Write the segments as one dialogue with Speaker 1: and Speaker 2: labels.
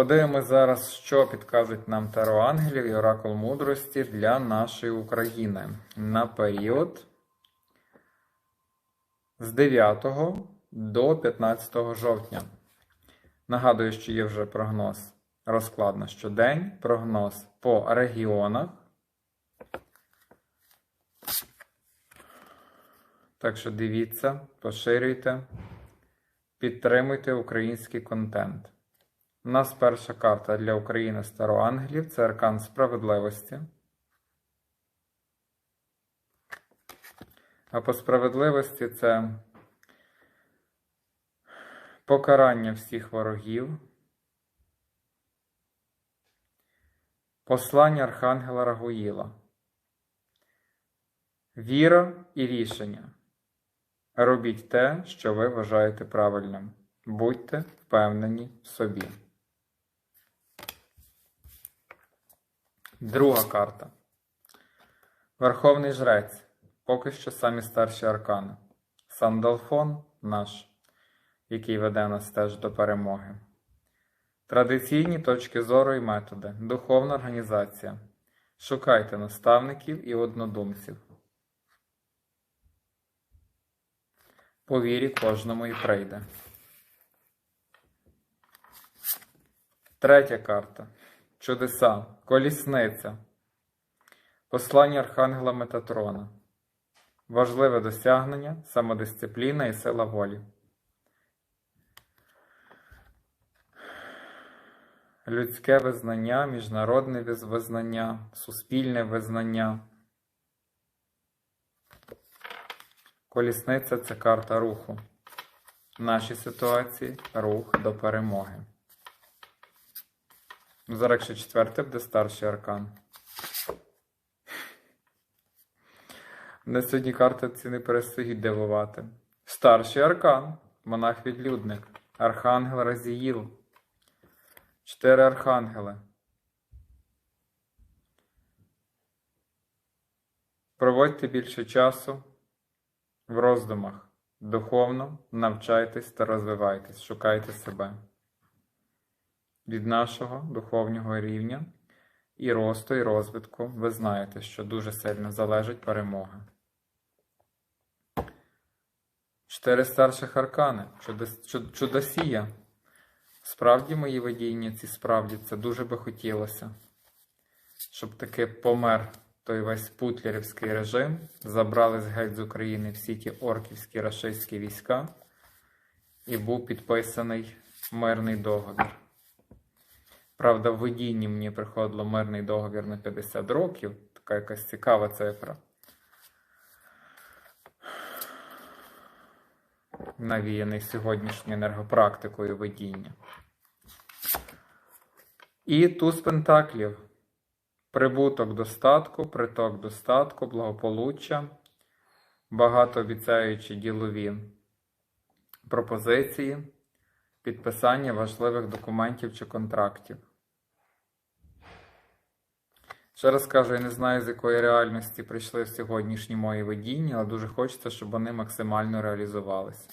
Speaker 1: Подивимось зараз, що підказують нам Таро Ангелів і Оракул мудрості для нашої України на період з 9 до 15 жовтня. Нагадую, що є вже прогноз розклад на щодень, прогноз по регіонах. Так що дивіться, поширюйте, підтримуйте український контент. У нас перша карта для України Староангелів це аркан справедливості. А по справедливості це покарання всіх ворогів, послання Архангела Рагуїла, віра і рішення. Робіть те, що ви вважаєте правильним. Будьте впевнені в собі. Друга карта. Верховний жрець. Поки що самі старші аркани. Сандалфон наш, який веде нас теж до перемоги. Традиційні точки зору і методи. Духовна організація. Шукайте наставників і однодумців. По вірі кожному і прийде. Третя карта. Чудеса. Колісниця. Послання Архангела Метатрона. Важливе досягнення, самодисципліна і сила волі. Людське визнання, міжнародне визнання, суспільне визнання. Колісниця це карта руху. В нашій ситуації рух до перемоги. Зараз ще четвертий буде старший аркан. На сьогодні карти ці не перестають дивувати. Старший аркан, монах-відлюдник, Архангел Разіїл. Чотири архангели. Проводьте більше часу в роздумах. Духовно навчайтесь та розвивайтесь, шукайте себе. Від нашого духовного рівня і росту, і розвитку ви знаєте, що дуже сильно залежить перемога. Чотири старших аркани, чудо- чудосія. Справді мої видіння ці справді це дуже би хотілося, щоб таки помер той весь путлерівський режим, забрали з геть з України всі ті орківські рашистські війська, і був підписаний мирний договір. Правда, в видінні мені приходило мирний договір на 50 років, така якась цікава цифра. Навіяний сьогоднішньою енергопрактикою видіння. І туз пентаклів. Прибуток достатку, приток достатку, благополуччя, багатообіцяючі ділові пропозиції, підписання важливих документів чи контрактів. Ще раз кажу, я не знаю, з якої реальності прийшли сьогоднішні мої видіння, але дуже хочеться, щоб вони максимально реалізувалися.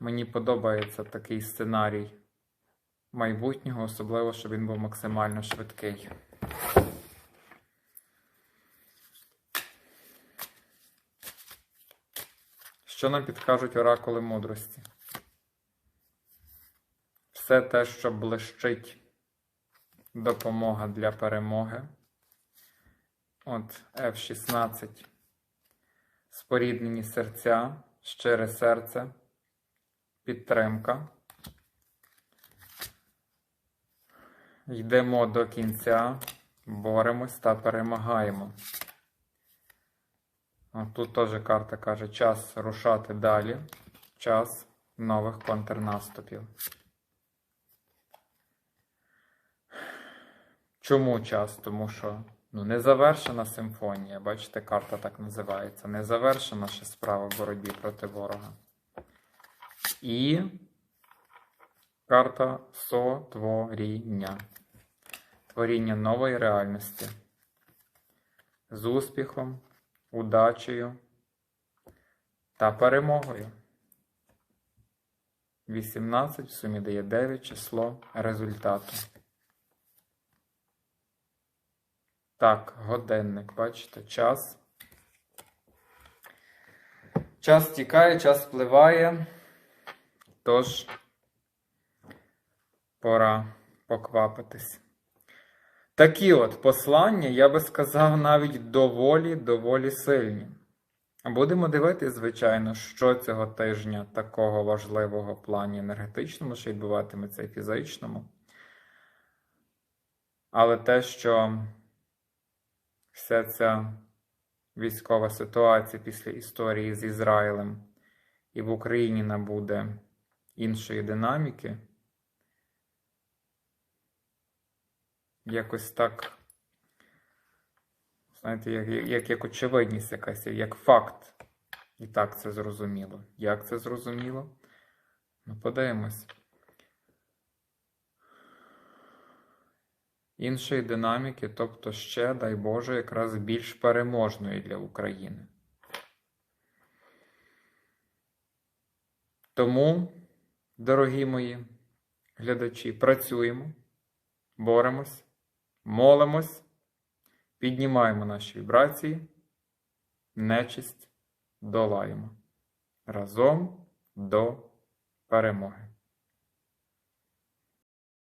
Speaker 1: Мені подобається такий сценарій майбутнього, особливо, щоб він був максимально швидкий. Що нам підкажуть оракули мудрості? Все те, що блищить допомога для перемоги. От F16. Споріднені серця, щире серце, підтримка. Йдемо до кінця, боремось та перемагаємо. Тут теж карта каже, час рушати далі, час нових контрнаступів. Чому час? Тому що ну, незавершена симфонія, бачите, карта так називається. Незавершена ще справа в боротьбі проти ворога. І карта сотворіння. Творіння нової реальності. З успіхом, удачею та перемогою. 18 в сумі дає 9 число результату. Так, годинник, бачите, час. Час тікає, час впливає. Тож пора поквапитись. Такі от послання, я би сказав, навіть доволі, доволі сильні. Будемо дивитися, звичайно, що цього тижня такого важливого в плані енергетичному, що відбуватиметься і фізичному. Але те, що вся ця військова ситуація після історії з Ізраїлем і в Україні набуде іншої динаміки, якось так, знаєте, як, як, як очевидність якась, як факт. І так це зрозуміло. Як це зрозуміло? Ну, подивимось. Іншої динаміки, тобто ще, дай Боже, якраз більш переможної для України. Тому, дорогі мої глядачі, працюємо, боремось, молимось, піднімаємо наші вібрації, нечисть долаємо разом до перемоги.